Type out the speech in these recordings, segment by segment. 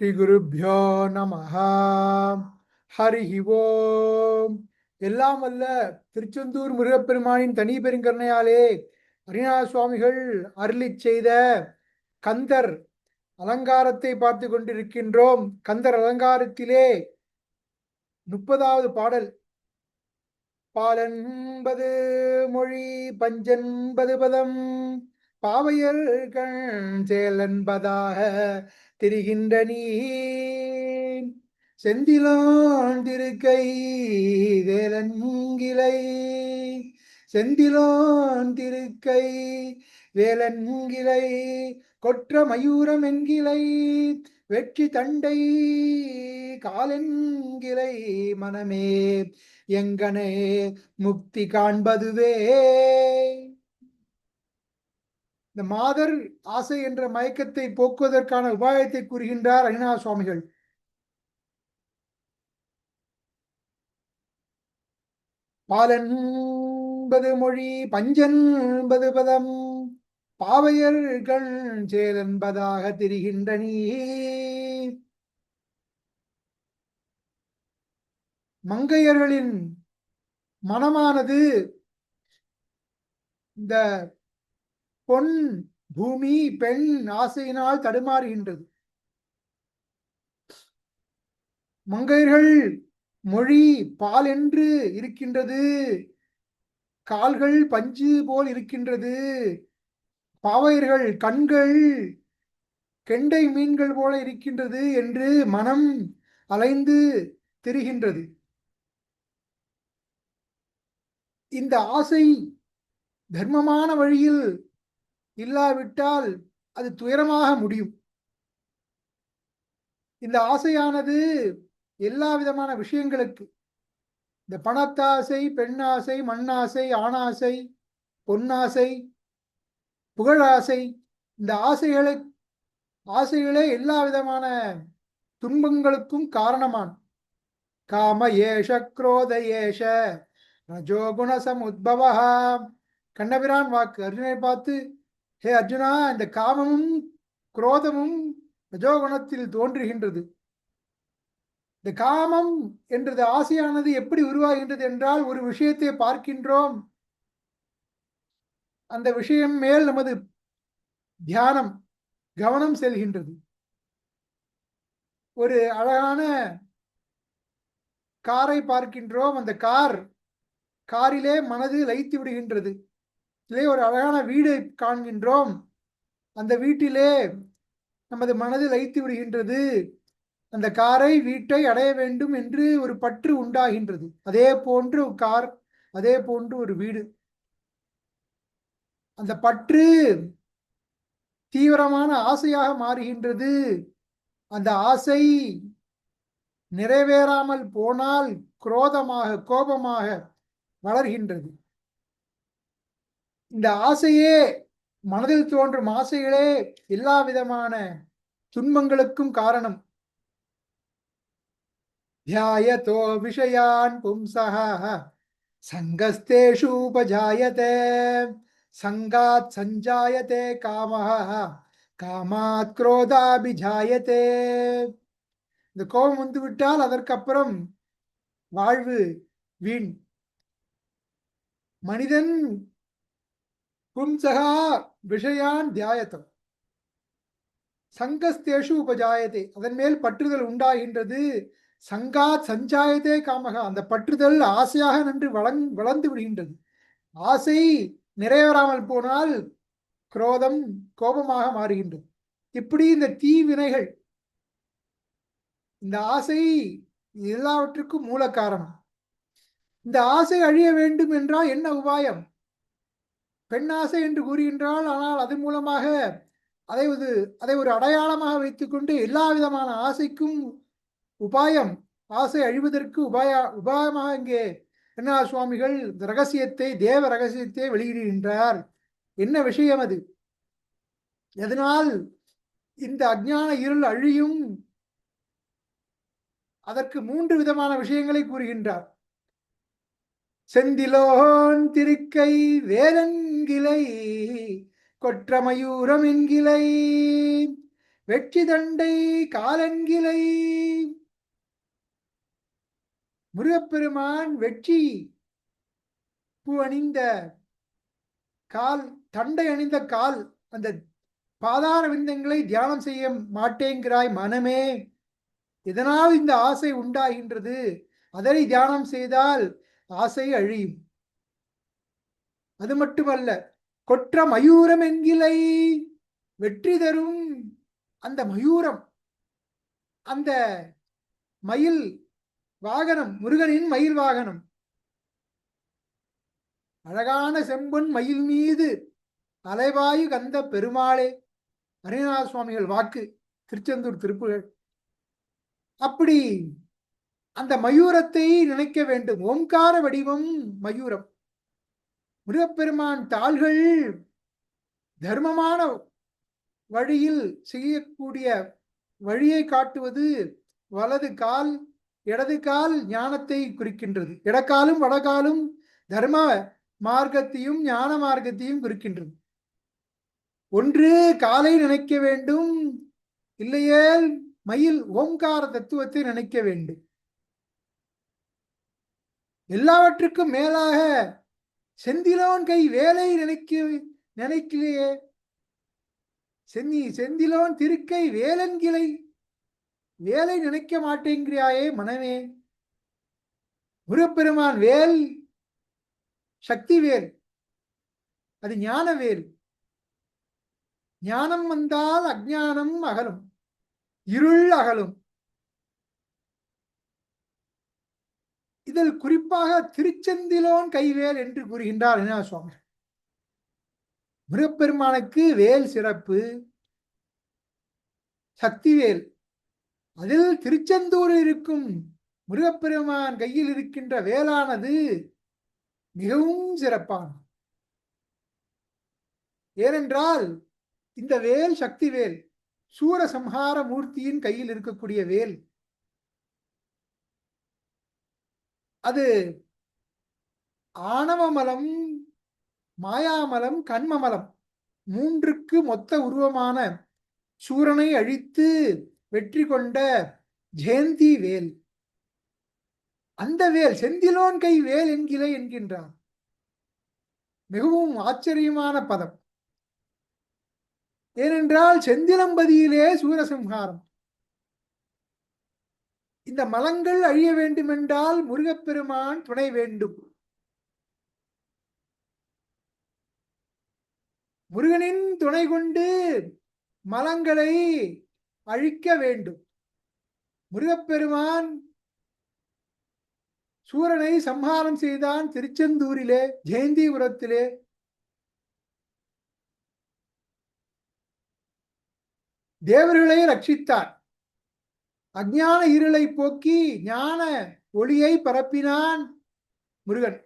ஸ்ரீ நம ஹரி ஓம். எல்லாம் வல்ல திருச்செந்தூர் முருகப்பெருமானின் தனி பெருங்கருணையாலே அரிநாத சுவாமிகள் அருளிச் செய்த கந்தர் அலங்காரத்தை பார்த்து கொண்டிருக்கின்றோம். கந்தர் அலங்காரத்திலே முப்பதாவது பாடல். பாலன்பது மொழி பஞ்சென்பது பதம். பாவையர்கள் செயலன்பதாக திரிகின்ற நீ. செந்திலோன் திருக்கை வேலன்கிளை செந்திலோன் திருக்கை வேலன்கிளை கொற்ற மயூரம் என்கிளை வெற்றி தண்டை காலென்கிளை மனமே. எங்கனே முக்தி காண்பதுவே. இந்த மாதர் ஆசை என்ற மயக்கத்தை போக்குவதற்கான உபாயத்தை கூறுகின்றார் அரிநாத சுவாமிகள். பாலன்பது மொழி பஞ்சன்பது பதம் பாவையர்கள் சேதென்பதாக திரிகின்ற நீ மங்கையர்களின் மனமானது இந்த பொன் பூமி பெண் ஆசையினால் தடுமாறுகின்றது. மங்கையர்கள் மொழி பால் என்று இருக்கின்றது. கால்கள் பஞ்சு போல் இருக்கின்றது. பாவையர்கள் கண்கள் கெண்டை மீன்கள் போல இருக்கின்றது என்று மனம் அலைந்து திரிகின்றது. இந்த ஆசை தர்மமான வழியில் இல்லாவிட்டால் அது துயரமாக முடியும். இந்த ஆசையானது எல்லா விதமான விஷயங்களுக்கு. இந்த பணத்தாசை பெண்ணாசை மண்ணாசை ஆணாசை பொன்னாசை புகழாசை இந்த ஆசைகளை ஆசைகளே எல்லா விதமான துன்பங்களுக்கும் காரணமான. காம ஏஷ குரோத ஏஷ ரஜோகுண சமுத்பவா கண்ணபிரான் வாக்கு அர்ஜுனை பார்த்து ஹே அர்ஜுனா இந்த காமமும் குரோதமும் ரஜோகுணத்தில் தோன்றுகின்றது. இந்த காமம் என்றது ஆசையானது எப்படி உருவாகின்றது என்றால் ஒரு விஷயத்தை பார்க்கின்றோம். அந்த விஷயம் மேல் நமது தியானம் கவனம் செல்கின்றது. ஒரு அழகான காரை பார்க்கின்றோம். அந்த கார் காரிலே மனது லைத்து விடுகின்றது. இதிலே ஒரு அழகான வீடை காண்கின்றோம். அந்த வீட்டிலே நமது மனது லைத்து விடுகின்றது அந்த காரை வீட்டை அடைய வேண்டும் என்று ஒரு பற்று உண்டாகின்றது. அதே போன்று கார் அதே போன்று ஒரு வீடு. அந்த பற்று தீவிரமான ஆசையாக மாறுகின்றது. அந்த ஆசை நிறைவேறாமல் போனால் குரோதமாக கோபமாக வளர்கின்றது. இந்த ஆசையே மனதில் தோன்றும் ஆசைகளே எல்லா விதமான துன்பங்களுக்கும் காரணம். தியாயதோ விஷயான் பும்சகா சங்கஸ்தேஷு உபஜாயதே சங்காத் சஞ்சாயதே காமஹா காமாத் குரோதாபிஜாயதே இந்த கோபம் வந்துவிட்டால் அதற்கப்புறம் வாழ்வு வீண். மனிதன் பும்சகா விஷயான் தியாயத்தம் சங்கஸ்தேஷு உபஜாயதே அதன் மேல் பற்றுதல் உண்டாகின்றது। சங்காத் சஞ்சாயத்தே காமகா। அந்த பற்றுதல் ஆசையாக நின்று வளங் வளர்ந்து விடுகின்றது। ஆசை நிறைவேறாமல் போனால் குரோதம் கோபமாக மாறுகின்றது। இப்படி இந்த தீவினைகள் இந்த ஆசை எல்லாவற்றுக்கும் மூல காரணம் இந்த ஆசை அழிய வேண்டும் என்றால் என்ன உபாயம்? பெண் ஆசை என்று கூறுகின்றால் ஆனால் அதன் மூலமாக அதை ஒரு அதை ஒரு அடையாளமாக வைத்துக்கொண்டு எல்லா விதமான ஆசைக்கும் உபாயம் ஆசை அழிவதற்கு உபாய உபாயமாக இங்கே என்ன சுவாமிகள் ரகசியத்தை தேவ ரகசியத்தை வெளியிடுகின்றார். என்ன விஷயம் அது? எதனால் இந்த அஜ்ஞான இருள் அழியும்? அதற்கு மூன்று விதமான விஷயங்களை கூறுகின்றார். செந்திலோன் திருக்கை என்கிளை கொற்றமயூரம் என்கிளை வெற்றி தண்டை காலங்கிலை முருகப்பெருமான் வெற்றி பூ அணிந்த கால் தண்டை அணிந்த கால் அந்த பாதார விந்தங்களை தியானம் செய்ய மாட்டேங்கிறாய் மனமே. இதனால் இந்த ஆசை உண்டாகின்றது? அதனை தியானம் செய்தால் ஆசை அழியும். அது மட்டுமல்ல கொற்ற மயூரம் என்கிலை வெற்றி தரும். அந்த மயூரம் அந்த மயில் வாகனம் முருகனின் மயில் வாகனம். அழகான செம்பன் மயில் மீது அலைவாயு கந்த பெருமாளே. அரிநாத சுவாமிகள் வாக்கு திருச்செந்தூர் திருப்புகள். அப்படி அந்த மயூரத்தை நினைக்க வேண்டும். ஓம்கார வடிவம் மயூரம். முருகப்பெருமான் தாள்கள் தர்மமான வழியில் செய்யக்கூடிய வழியை காட்டுவது வலது கால் இடது கால் ஞானத்தை குறிக்கின்றது. இடக்காலும் வடகாலும் தர்ம மார்க்கத்தையும் ஞான மார்க்கத்தையும் குறிக்கின்றது. ஒன்று காலை நினைக்க வேண்டும். இல்லையே மயில் ஓம்கார தத்துவத்தை நினைக்க வேண்டும். எல்லாவற்றுக்கும் மேலாக செந்திலோன் கை வேலை நினைக்க நினைக்கலையே? சென்னி செந்திலோன் திருக்கை வேலன்கிளை வேலை நினைக்க மாட்டேங்கிறியாயே மனமே? முருகப்பெருமான் வேல் சக்தி வேல். அது ஞான வேல். ஞானம் வந்தால் அஜானம் அகலும். இருள் அகலும். இதில் குறிப்பாக திருச்செந்திலோன் கைவேல் என்று கூறுகின்றார் என்ன சுவாமி? முருகப்பெருமானுக்கு வேல் சிறப்பு சக்திவேல் அதில் திருச்செந்தூரில் இருக்கும் முருகப்பெருமான் கையில் இருக்கின்ற வேலானது மிகவும் சிறப்பான ஏனென்றால் இந்த வேல் சக்தி வேல் சூரசம்ஹார மூர்த்தியின் கையில் இருக்கக்கூடிய வேல். அது ஆணவமலம் மாயாமலம் கண்மமலம் மூன்றுக்கு மொத்த உருவமான சூரனை அழித்து வெற்றி கொண்ட ஜெயந்தி வேல். அந்த வேல் செந்திலோன் கை வேல் என்கிற என்கின்றார் மிகவும் ஆச்சரியமான பதம். ஏனென்றால் செந்திலம்பதியிலே சூரசம்ஹாரம். இந்த மலங்கள் அழிய வேண்டுமென்றால் முருகப்பெருமான் துணை வேண்டும். முருகனின் துணை கொண்டு மலங்களை அழிக்க வேண்டும். முருகப்பெருமான் சூரனை சம்ஹாரம் செய்தான் திருச்செந்தூரிலே ஜெயந்திபுரத்திலே. தேவர்களை ரட்சித்தான் அஜான இருளை போக்கி ஞான ஒளியை பரப்பினான் முருகன்.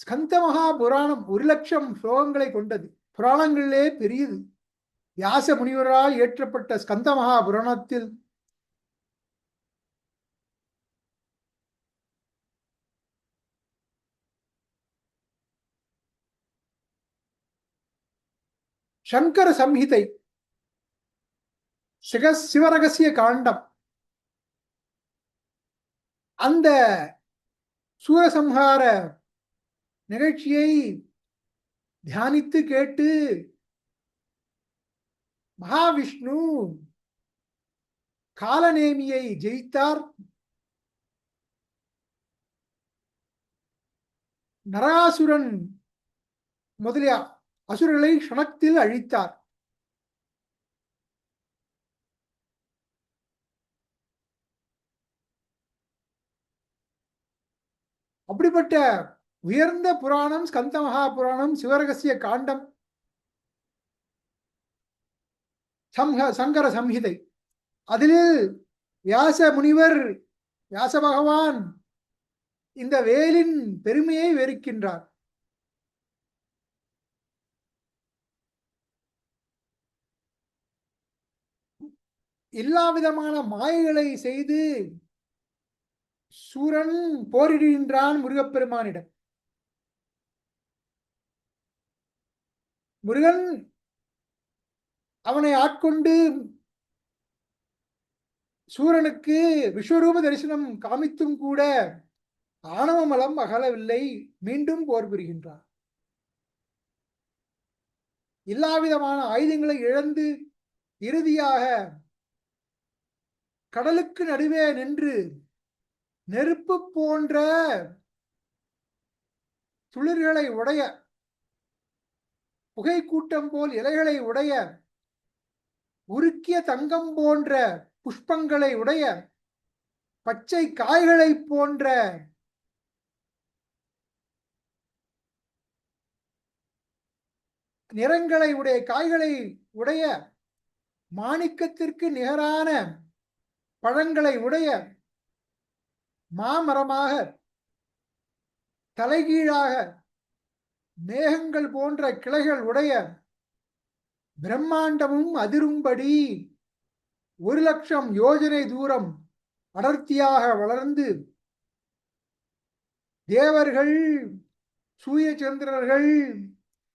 ஸ்கந்த மகா புராணம் ஒரு லட்சம் ஸ்லோகங்களை கொண்டது. புராணங்களிலே பெரியது. வியாச முனிவரால் இயற்றப்பட்ட ஸ்கந்த மகா புராணத்தில் சங்கர சம்ஹிதை சிக சிவரகசிய காண்டம். அந்த சூரசம்ஹார நிகழ்ச்சியை தியானித்து கேட்டு மகாவிஷ்ணு காலநேமியை ஜெயித்தார். நராசுரன் முதலிய அசுரர்களை க்ஷணத்தில் அழித்தார். அப்படிப்பட்ட உயர்ந்த புராணம் ஸ்கந்த மகா புராணம் சிவரகசிய காண்டம் சம்ஹ சங்கர சம்ஹிதை. அதில் வியாச முனிவர் வியாச பகவான் இந்த வேலின் பெருமையை வெறுக்கின்றார். எல்லா விதமான மாயைகளை செய்து சூரன் போரிடுகின்றான் முருகப்பெருமானிடம். முருகன் அவனை ஆட்கொண்டு சூரனுக்கு விஸ்வரூப தரிசனம் காமித்தும் கூட ஆணவ மலம் அகலவில்லை மீண்டும் போர் புரிகின்றார் எல்லாவிதமான ஆயுதங்களை இழந்து இறுதியாக கடலுக்கு நடுவே நின்று நெருப்பு போன்ற துளிர்களை உடைய புகை கூட்டம் போல் இலைகளை உடைய உருக்கிய தங்கம் போன்ற புஷ்பங்களை உடைய பச்சை காய்களை போன்ற நிறங்களை உடைய காய்களை உடைய மாணிக்கத்திற்கு நிகரான பழங்களை உடைய மாமரமாக தலைகீழாக மேகங்கள் போன்ற கிளைகள் உடைய பிரம்மாண்டமும் அதிரும்படி ஒரு லட்சம் யோஜனை தூரம் அடர்த்தியாக வளர்ந்து தேவர்கள் சூரிய சந்திரர்கள்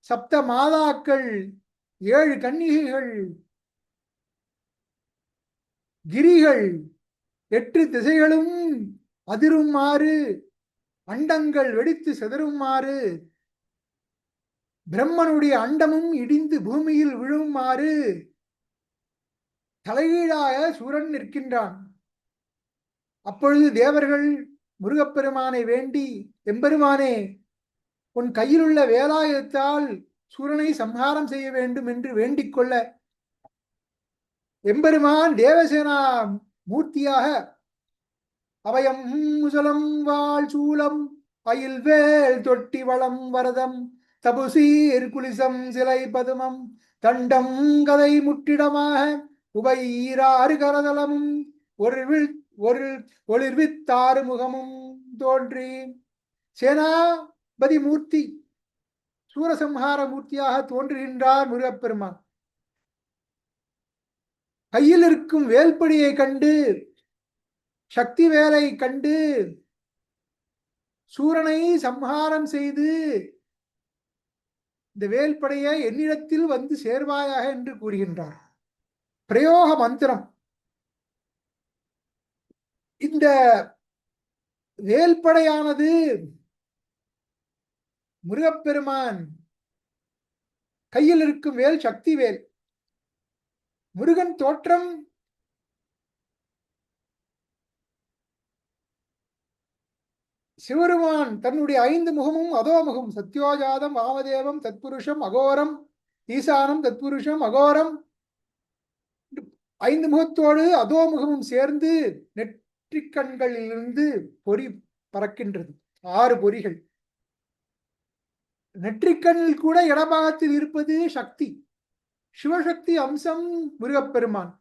சப்த மாதாக்கள் ஏழு கன்னிகைகள் கிரிகள் எட்டு திசைகளும் அதிருமாறு அண்டங்கள் வெடித்து சிதறுமாறு பிரம்மனுடைய அண்டமும் இடிந்து பூமியில் விழுமாறு தலைகீழாக சூரன் நிற்கின்றான். அப்பொழுது தேவர்கள் முருகப்பெருமானை வேண்டி எம்பெருமானே உன் கையில் உள்ள வேலாயுதத்தால் சூரனை சம்ஹாரம் செய்ய வேண்டும் என்று வேண்டிக் கொள்ள எம்பெருமான் தேவசேனா மூர்த்தியாக அவயம் முசலம் வாழ் சூலம் அயில்வேல் தொட்டி வளம் வரதம் தபுசீர் குலிசம் சிலை பதுமம் தண்டம் கதை முட்டிடமாக உபையீராறு கரதளமும் ஒரு ஒரு ஒளிர்வித்தாறு முகமும் தோன்றி. சேனாபதி மூர்த்தி சூரசம்ஹார மூர்த்தியாக தோன்றுகின்றார் முருகப்பெருமான். கையில் இருக்கும் வேல்படியை கண்டு சக்தி வேலை கண்டு சூரனை சம்ஹாரம் செய்து இந்த வேல்படைய என்னிடத்தில் வந்து சேர்வாயாக என்று கூறுகின்றார். பிரயோக மந்திரம். இந்த வேல்படையானது முருகப்பெருமான் கையில் இருக்கும் வேல் சக்தி வேல். முருகன் தோற்றம் சிவருமான் தன்னுடைய ஐந்து முகமும் அதோமுகம் சத்யோஜாதம் வாமதேவம் தத்புருஷம் அகோரம் ஈசானம் தத்புருஷம் அகோரம். ஐந்து முகத்தோடு அதோ முகமும் சேர்ந்து நெற்றிக்கண்களிலிருந்து பொறி பறக்கின்றது. ஆறு பொறிகள். நெற்றிக்கண்ணில் கூட இடபாகத்தில் இருப்பது சக்தி. சிவசக்தி அம்சம் முருகப்பெருமான்.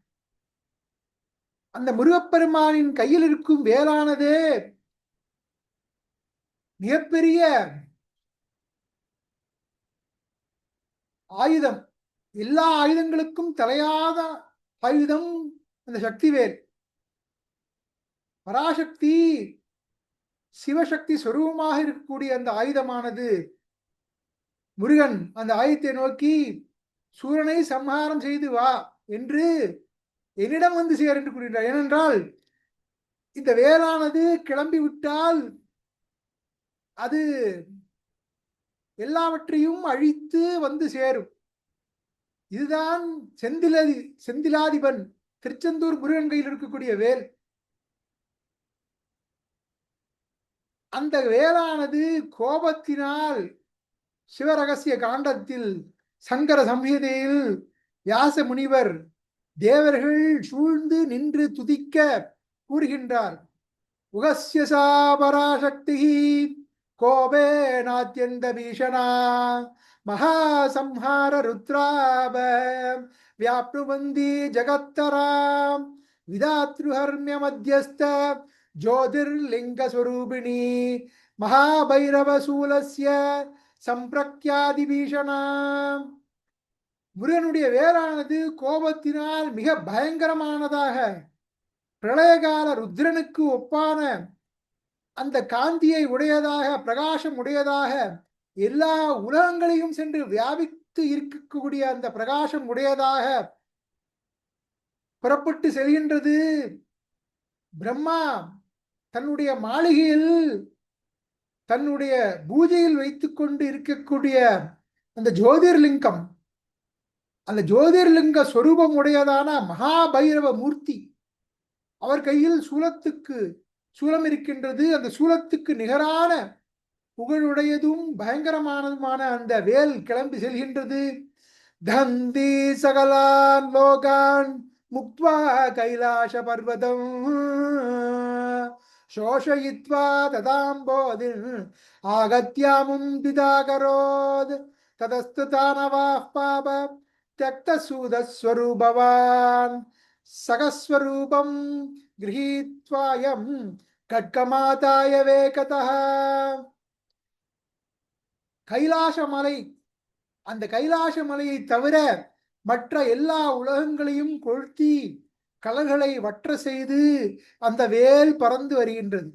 அந்த முருகப்பெருமானின் கையில் இருக்கும் வேளானதே மிகப்பெரிய ஆயுதம். எல்லா ஆயுதங்களுக்கும் தலையாத ஆயுதம் அந்த சக்திவேல். பராசக்தி சிவசக்தி சொரூபமாக இருக்கக்கூடிய அந்த ஆயுதமானது. முருகன் அந்த ஆயுதத்தை நோக்கி சூரனை சம்ஹாரம் செய்து வா என்று என்னிடம் வந்து சேர் என்று கூறுகிறார் ஏனென்றால் இந்த வேலானது கிளம்பி விட்டால் அது எல்லாவற்றையும் அழித்து வந்து சேரும். இதுதான் செந்திலதி செந்திலாதிபன் திருச்செந்தூர் முருகன் கையில் இருக்கக்கூடிய வேல். அந்த வேலானது கோபத்தினால் சிவரகசிய காண்டத்தில் சங்கர சம்ஹிதையில் வியாச முனிவர் தேவர்கள் சூழ்ந்து நின்று துதிக்க கூறுகின்றார். உகசிய கோபே நாத்தியந்த பீஷணா மகாசம்ஹார ருத்ராப வியாப்னுவந்தி ஜகத்தராம் விதாத்ருஹர்மிய மத்தியஸ்த ஜோதிர்லிங்கஸ்வரூபிணி மகாபைரவசூலஸ்ய சம்பிரக்யாதி பீஷணா முருகனுடைய வேரானது கோபத்தினால் மிக பயங்கரமானதாக. பிரளயகால ருத்ரனுக்கு ஒப்பான அந்த காந்தியை உடையதாக பிரகாசம் உடையதாக எல்லா உலகங்களையும் சென்று வியாபித்து இருக்கக்கூடிய அந்த பிரகாசம் உடையதாக புறப்பட்டு செல்கின்றது. பிரம்மா தன்னுடைய மாளிகையில் தன்னுடைய பூஜையில் வைத்துக்கொண்டு இருக்கக்கூடிய அந்த ஜோதிர்லிங்கம் அந்த ஜோதிர்லிங்க ஸ்வரூபம் உடையதான மகாபைரவ மூர்த்தி அவர் கையில் சூலத்துக்கு சூலம் இருக்கின்றது அந்த சூலத்துக்கு நிகரான புகழுடையதும் பயங்கரமானதுமான அந்த வேல் கிளம்பி செல்கின்றது தந்தி சகலான் லோகான் முக்வா கைலாச பர்வதம் शोषयित्वा तदाम्बोधिन् आगत्यामुं पिताकरोद् ततस्तु तानवाः पाप त्यक्तसूदस्वरूपवान् सकस्वरूपं கட்கமாதாயவே கதா கைலாச மலை அந்த கைலாச மலையை தவிர மற்ற எல்லா உலகங்களையும் கொளுத்தி கலர்களை வற்ற செய்து அந்த வேல் பறந்து வருகின்றது.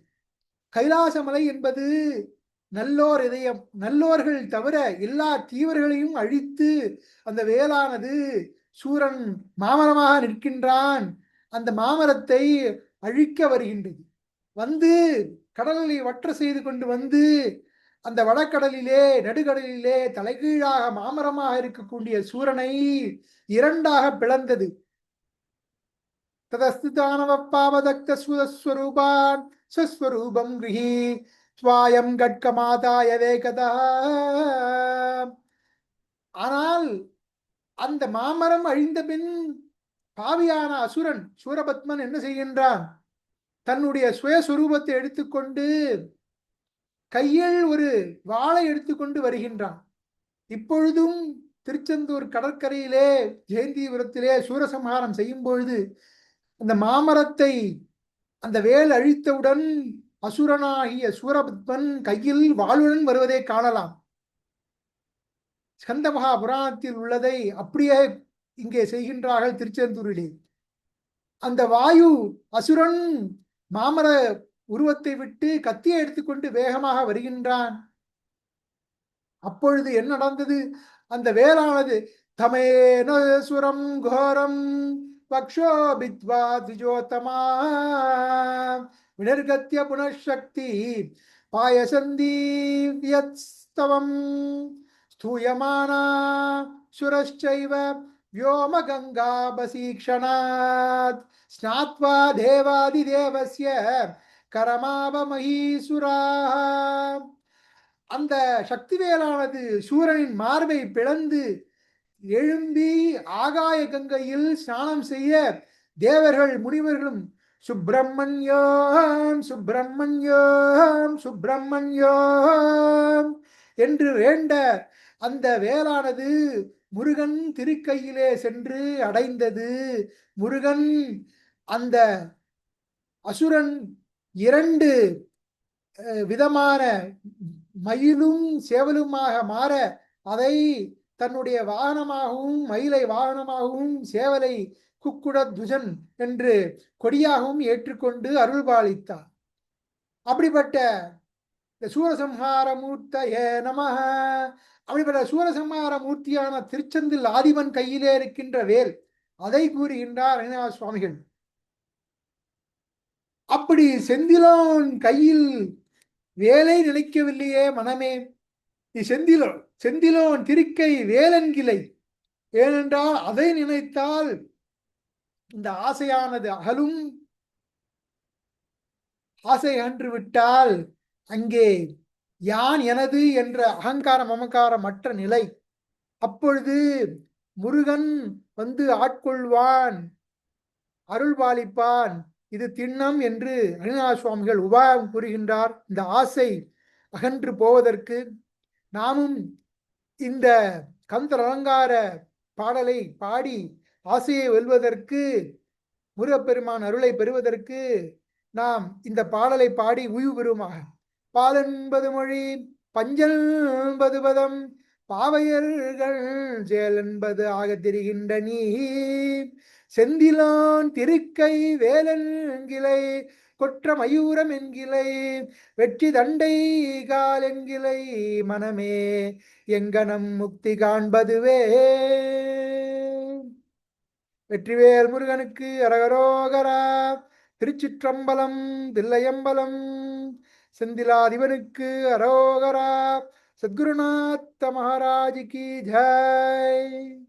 கைலாச மலை என்பது நல்லோர் இதயம் நல்லோர்கள் தவிர எல்லா தீவர்களையும் அழித்து அந்த வேலானது சூரன் மாமரமாக நிற்கின்றான். அந்த மாமரத்தை அழிக்க வருகின்றது. வந்து கடல்களை வற்ற செய்து கொண்டு வந்து அந்த வடக்கடலிலே நடுக்கடலிலே தலைகீழாக மாமரமாக இருக்கக்கூடிய சூரனை இரண்டாக பிளந்தது. ததஸ்து தானவ பாவதக்த சுதஸ்வரூபான் சுஸ்வரூபம் கிருஹி சுவாயம் கட்க மாதாய வேகதா. ஆனால் அந்த மாமரம் அழிந்த பின் பாவியான அசுரன் சூரபத்மன் என்ன செய்கின்றான்? தன்னுடைய சுயஸ்வரூபத்தை எடுத்துக்கொண்டு கையில் ஒரு வாளை எடுத்துக்கொண்டு வருகின்றான். இப்பொழுதும் திருச்செந்தூர் கடற்கரையிலே ஜெயந்திபுரத்திலே சூரசம்ஹாரம் செய்யும் பொழுது அந்த மாமரத்தை அந்த வேல் அழித்தவுடன் அசுரனாகிய சூரபத்மன் கையில் வாளுடன் வருவதை காணலாம். ஸ்கந்தமகா புராணத்தில் உள்ளதை அப்படியே இங்கே செய்கின்றார்கள் திருச்செந்தூரிலே. அந்த வாயு அசுரன் மாமர உருவத்தை விட்டு கத்தியை எடுத்துக்கொண்டு வேகமாக வருகின்றான். அப்பொழுது என்ன நடந்தது? அந்த வேலானது தமேனசுரம் கோரம் பக்ஷோபித்வா திஜோத்தமா வினர்கத்திய புனഃசக்தி பாயசந்தீவியஸ்தவம் ஸ்தூயமானா சுரஷ்சைவ व्योमगङ्गाबसीक्षणात् स्नात्वा देवादिदेवस्य கரமாவமஹீசுராக அந்த சக்திவேலானது சூரனின் மார்பை பிளந்து எழும்பி ஆகாய கங்கையில் ஸ்நானம் செய்ய தேவர்கள் முனிவர்களும் சுப்பிரமணியோம் சுப்பிரமணியோம் சுப்பிரமணியோம் என்று வேண்ட அந்த வேளானது முருகன் திருக்கையிலே சென்று அடைந்தது. முருகன் அந்த அசுரன் இரண்டு விதமான மயிலும் சேவலுமாக மாற அதை தன்னுடைய வாகனமாகவும் மயிலை வாகனமாகவும் சேவலை குக்குட துஜன் என்று கொடியாகவும் ஏற்றுக்கொண்டு அருள்பாலித்தார். அப்படிப்பட்ட இந்த சூரசம்ஹார மூர்த்தயே நம அப்படிப்பட்ட சூரசம்ஹார மூர்த்தியான திருச்செந்தில் ஆதிவன் கையிலே இருக்கின்ற வேல் அதை கூறுகின்றார் ரங்கநாத சுவாமிகள். அப்படி செந்திலோன் கையில் வேலை நினைக்கவில்லையே மனமே. நீ செந்திலோன் செந்திலோன் திருக்கை வேலன்கிளை ஏனென்றால் அதை நினைத்தால் இந்த ஆசையானது அகலும். ஆசை அன்று விட்டால் அங்கே யான் எனது என்ற அகங்கார மமக்காரம் மற்ற நிலை. அப்பொழுது முருகன் வந்து ஆட்கொள்வான் அருள்பாலிப்பான் இது திண்ணம் என்று அருணா சுவாமிகள் உபாயம் கூறுகின்றார். இந்த ஆசை அகன்று போவதற்கு நாமும் இந்த கந்தர் அலங்கார பாடலை பாடி ஆசையை வெல்வதற்கு முருகப்பெருமான் அருளை பெறுவதற்கு நாம் இந்த பாடலை பாடி உய்வு பெறுமாக பாலென்பது மொழி பஞ்சல் என்பது பதம் பாவையர்கள் செயல் என்பது ஆக தெரிகின்ற நீ செந்திலான் திருக்கை வேலன்கிளை கொற்ற மயூரம் என்கிளை வெற்றி தண்டை கால் என்கிளை மனமே எங்கனம் முக்தி காண்பதுவே. வெற்றிவேல் முருகனுக்கு அரகரோகரா திருச்சிற்றம்பலம் தில்லையம்பலம். செந்திலாதிபனுக்கு அரோகரா. சத்குருநாத்த மகாராஜிக்கு ஜெய்.